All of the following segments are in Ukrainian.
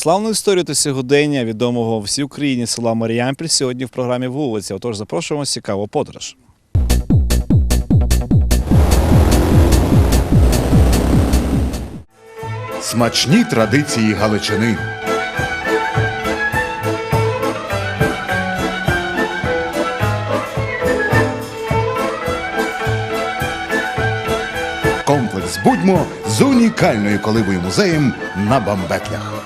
славну історію та сьогодення відомого всій Україні села Маріампіль сьогодні в програмі вулиця. Отож, запрошуємо цікаву подорож. Смачні традиції Галичини. Комплекс Будьмо з унікальною колибою музеєм на Бамбетлях.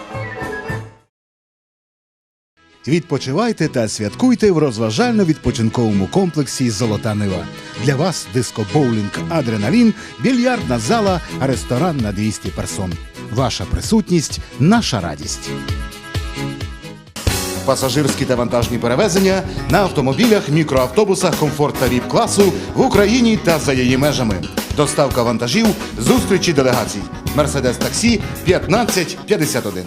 Відпочивайте та святкуйте в розважально-відпочинковому комплексі Золота Нива. Для вас диско-боулінг Адреналін, більярдна зала, ресторан на 200 персон. Ваша присутність наша радість. Пасажирські та вантажні перевезення на автомобілях, мікроавтобусах комфорт та віп класу в Україні та за її межами. Доставка вантажів, зустрічі делегацій. Мерседес таксі 1551.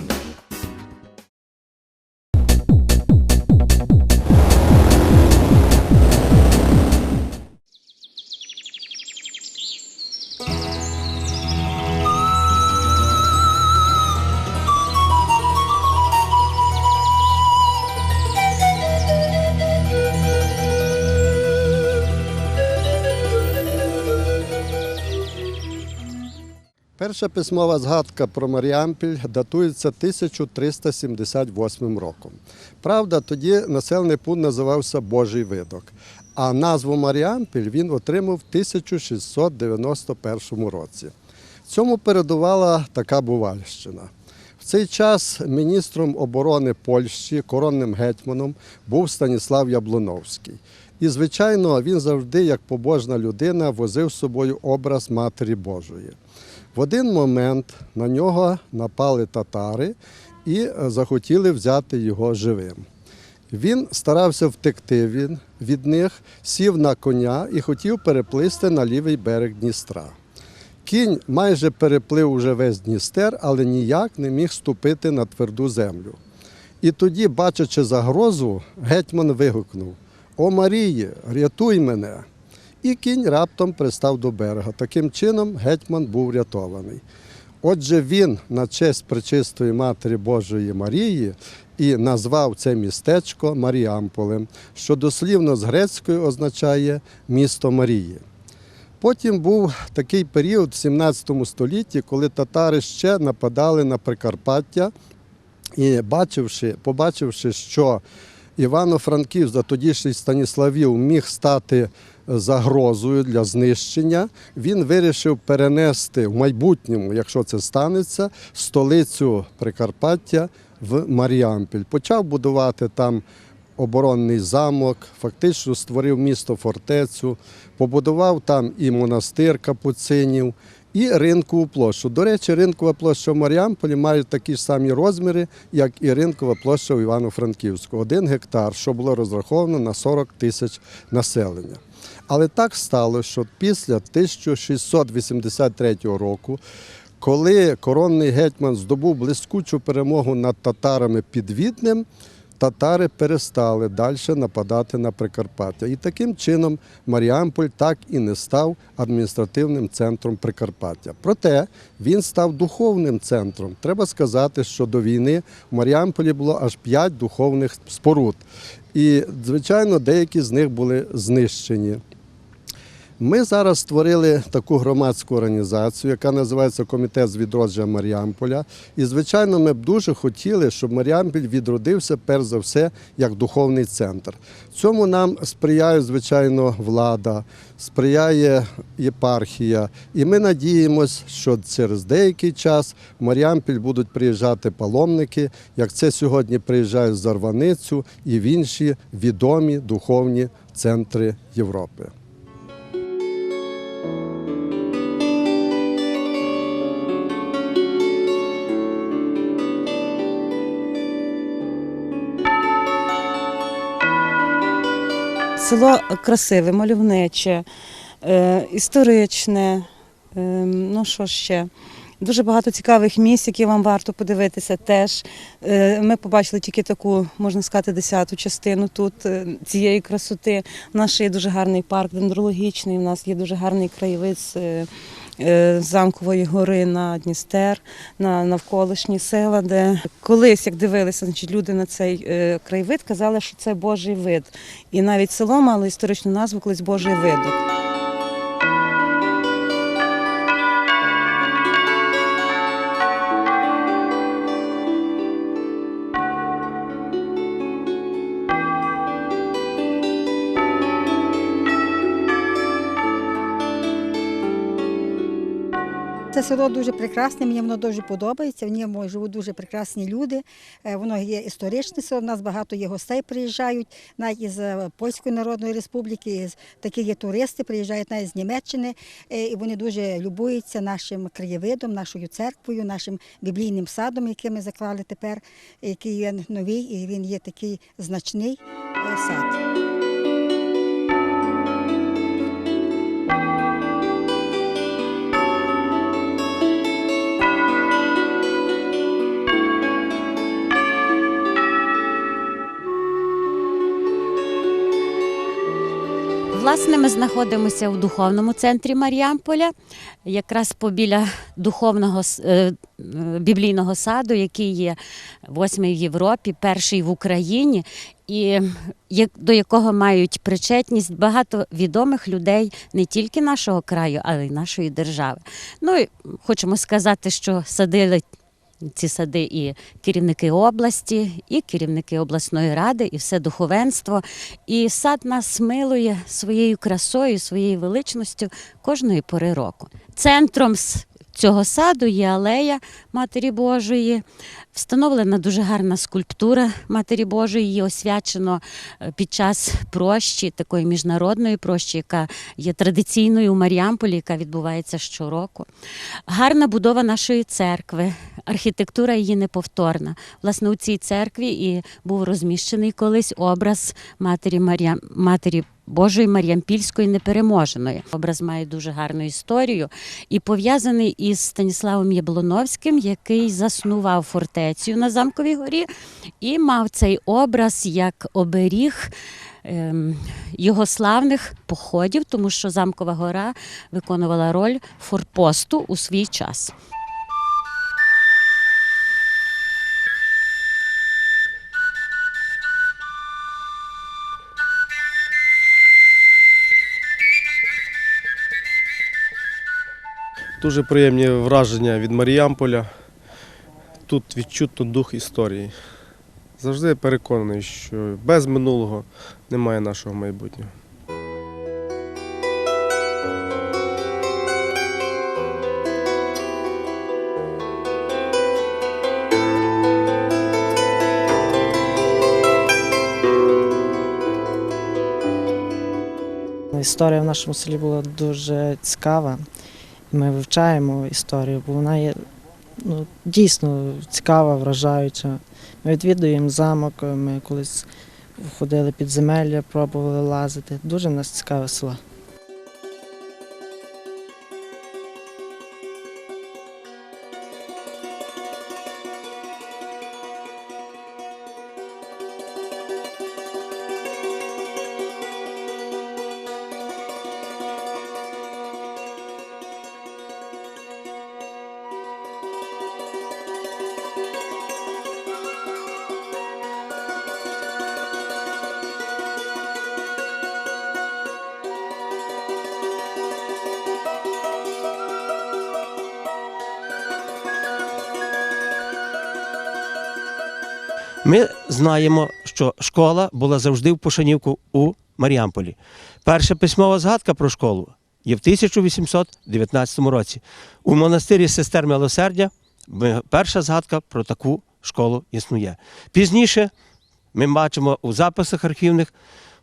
Перша письмова згадка про Маріампіль датується 1378 роком. Правда, тоді населений пункт називався Божий видок, а назву Маріампіль він отримав в 1691 році. Цьому передувала така Бувальщина. В цей час міністром оборони Польщі, коронним гетьманом, був Станіслав Яблоновський. І, звичайно, він завжди, як побожна людина, возив з собою образ Матері Божої. В один момент на нього напали татари і е, захотіли взяти його живим. Він старався втекти від них, сів на коня і хотів переплисти на лівий берег Дністра. Кінь майже переплив уже весь Дністер, але ніяк не міг ступити на тверду землю. І тоді, бачачи загрозу, гетьман вигукнув: О Марії, рятуй мене! І кінь раптом пристав до берега. Таким чином гетьман був врятований. Отже, він на честь Пречистої Матері Божої Марії і назвав це містечко Маріамполем, що дослівно з грецької означає місто Марії. Потім був такий період в 17 столітті, коли татари ще нападали на Прикарпаття і бачивши, побачивши, що Івано-Франківськ, за тодішній Станіславів, міг стати загрозою для знищення, він вирішив перенести в майбутньому, якщо це станеться, столицю Прикарпаття в Маріампіль. Почав будувати там оборонний замок, фактично створив місто фортецю, побудував там і монастир капуцинів, і ринкову площу. До речі, ринкова площа в Маріамполі має такі ж самі розміри, як і ринкова площа в Івано-Франківську. Один гектар, що було розраховано на 40 тисяч населення. Але так сталося, що після 1683 року, коли коронний гетьман здобув блискучу перемогу над татарами під Віднем, татари перестали далі нападати на Прикарпаття. І таким чином Маріамполь так і не став адміністративним центром Прикарпаття. Проте він став духовним центром. Треба сказати, що до війни в Маріамполі було аж п'ять духовних споруд. І, звичайно, деякі з них були знищені. Ми зараз створили таку громадську організацію, яка називається Комітет з відродження Маріамполя. І, звичайно, ми б дуже хотіли, щоб Маріамполь відродився перш за все як духовний центр. Цьому нам сприяє, звичайно, влада, сприяє єпархія. І ми надіємося, що через деякий час в Маріамполь будуть приїжджати паломники, як це сьогодні приїжджають з Зарваницю і в інші відомі духовні центри Європи. Село красиве, мальовниче, е, історичне. е, ну що ще? Дуже багато цікавих місць, які вам варто подивитися. Теж Е, ми побачили тільки таку, можна сказати, десяту частину тут цієї красоти. У нас ще є дуже гарний парк дендрологічний. У нас є дуже гарний краєвид Замкової гори на Дністер, на навколишні села, де колись, як дивилися, значить, люди на цей е, краєвид казали, що це Божий вид. І навіть село мало історичну назву колись Божий видок. Село дуже прекрасне, мені воно дуже подобається. В ньому живуть дуже прекрасні люди. Е, Воно є історичне село. У нас багато є гостей приїжджають, навіть із е, Польської Народної Республіки, такі є туристи, приїжджають навіть з Німеччини. Е, І вони дуже любуються нашим краєвидом, нашою церквою, нашим біблійним садом, який ми заклали тепер, який є новий, і він є такий значний сад. Власне, ми знаходимося в духовному центрі Маріамполя, якраз побіля духовного е, е, біблійного саду, який є восьмий в Європі, перший в Україні, і як- до якого мають причетність багато відомих людей не тільки нашого краю, але й нашої держави. Ну і хочемо сказати, що садили ці сади і керівники області, і керівники обласної ради, і все духовенство. І сад нас милує своєю красою, своєю величністю кожної пори року. Центром цього саду є алея Матері Божої. Встановлена дуже гарна скульптура Матері Божої. Її освячено е, під час прощі, такої міжнародної прощі, яка є традиційною у Маріамполі, яка відбувається щороку. Гарна будова нашої церкви, архітектура її неповторна. Власне, у цій церкві і був розміщений колись образ матері Марія, матері. Божої Мар'ямпільської непереможеної. Образ має дуже гарну історію і пов'язаний із Станіславом Яблоновським, який заснував фортецю на Замковій горі і мав цей образ як оберіг ем, його славних походів, тому що Замкова гора виконувала роль форпосту у свій час. Дуже приємні враження від Маріамполя. Тут відчутно дух історії. Завжди переконаний, що без минулого немає нашого майбутнього. Історія в нашому селі була дуже цікава. Ми вивчаємо історію, бо вона є ну, дійсно цікава, вражаюча. Ми відвідуємо замок, ми колись ходили під земелля, пробували лазити. Дуже в нас цікаве село. Ми знаємо, що школа була завжди в Пошанівку у Маріамполі. Перша письмова згадка про школу є в 1819 році. У монастирі сестер Милосердя перша згадка про таку школу існує. Пізніше ми бачимо у записах архівних,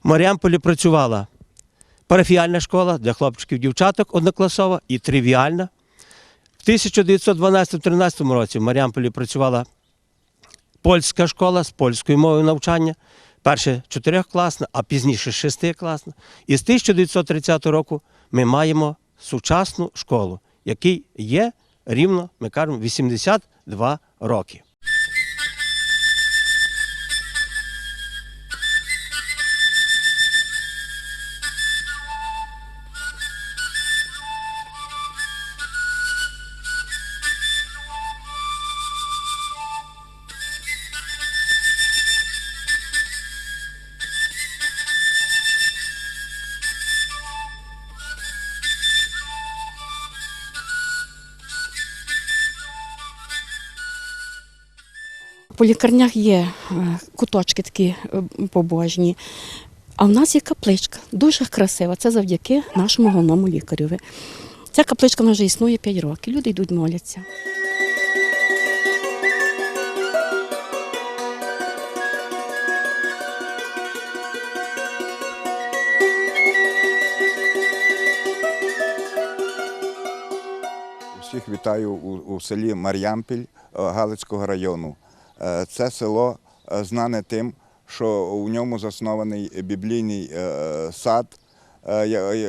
в Маріамполі працювала парафіальна школа для хлопчиків дівчаток однокласова і тривіальна. В 1912-13 році в Маріамполі працювала польська школа з польською мовою навчання. Перше чотирьохкласна, а пізніше шестикласна. І з 1930 року ми маємо сучасну школу, якій є рівно, ми кажемо, 82 роки. По лікарнях є е, куточки такі е, побожні. А в нас є капличка, дуже красива. Це завдяки нашому головному лікареві. Ця капличка вона вже існує 5 років. Люди йдуть моляться. Всіх вітаю у, у селі Мар'ямпіль е, Галицького району. Е, Це село е, знане тим, що у ньому заснований біблійний е, сад,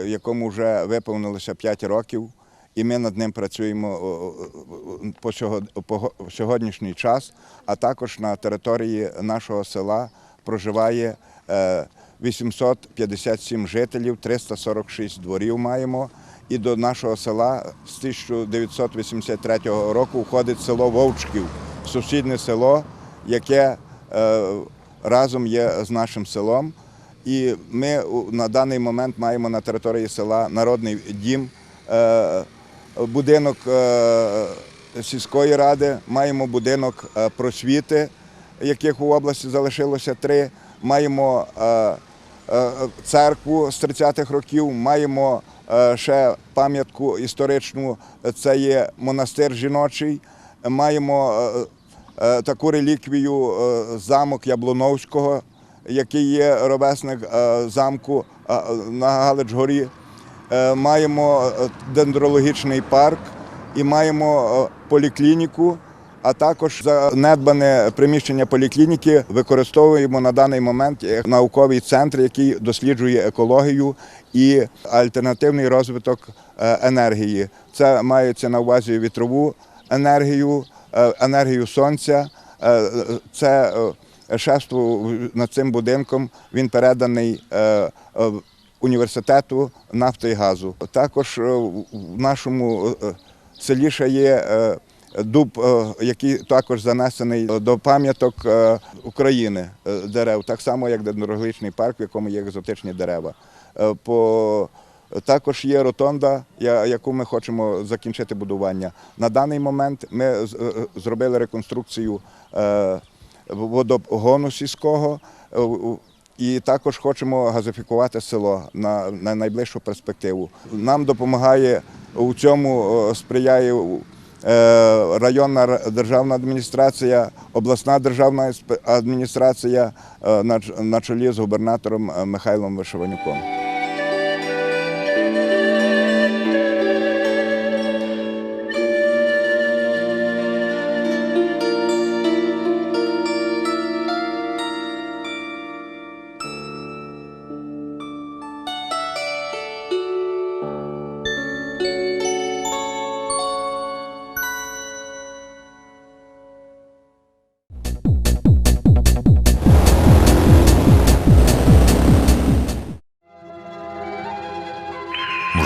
якому вже виповнилося 5 років, і ми над ним працюємо по сього- по го- сьогоднішній час. А також на території нашого села проживає е, 857 жителів, 346 дворів маємо. І до нашого села з 1983 року входить село Вовчків, сусіднє село, яке е, разом є з нашим селом. І ми на даний момент маємо на території села народний дім, е, будинок е, сільської ради, маємо будинок просвіти, яких у області залишилося три. Маємо церкву з 30-х років, маємо ще пам'ятку історичну, це є монастир жіночий. Маємо таку реліквію е, замок Яблоновського, який є ровесник е, замку е, на Галич-горі. Е, Маємо е, дендрологічний парк і маємо е, поліклініку. А також занедбане приміщення поліклініки використовуємо на даний момент як науковий центр, який досліджує екологію і альтернативний розвиток е, енергії. Це мається на увазі вітрову енергію, е, енергію сонця. Е, Це е, шефство над цим будинком. Він переданий е, е, університету нафти і газу. Також е, в нашому е, селі ще є е, дуб, е, який також занесений до пам'яток е, України е, дерев, так само як дендрологічний парк, в якому є екзотичні дерева. Е, По також є ротонда, яку ми хочемо закінчити будування. На даний момент ми е, зробили реконструкцію е, водогону сільського. е, І також хочемо газифікувати село на, на найближчу перспективу. Нам допомагає у цьому е, сприяє е, районна державна адміністрація, обласна державна адміністрація е, на на чолі з губернатором е, Михайлом Вишиванюком.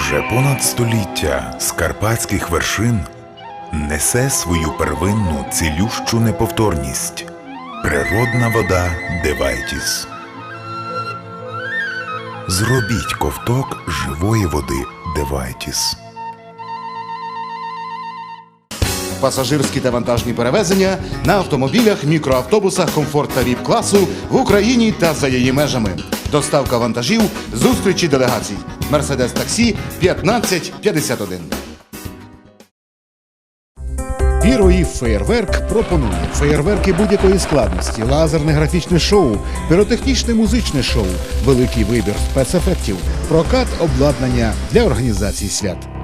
Вже понад століття з карпатських вершин несе свою первинну цілющу неповторність природна вода Девайтіс. Зробіть ковток живої води Девайтіс. Пасажирські та вантажні перевезення на автомобілях, мікроавтобусах комфорт та віп класу в Україні та за її межами. Доставка вантажів, зустрічі делегацій. Мерседес таксі 1551. Піроїв Феєрверк пропонує феєрверки будь-якої складності, лазерне графічне шоу, піротехнічне музичне шоу, великий вибір спецефектів, прокат обладнання для організації свят.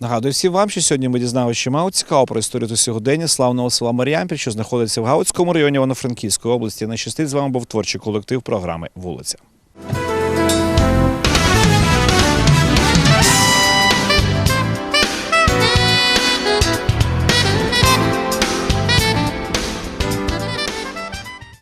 Нагадую всім вам, що сьогодні ми дізналися чимало цікаво про історію до сьогодення славного села Мар'ямпіль, що знаходиться в Галицькому районі Івано-Франківської області. Найщастить з вами був творчий колектив програми Вулиця.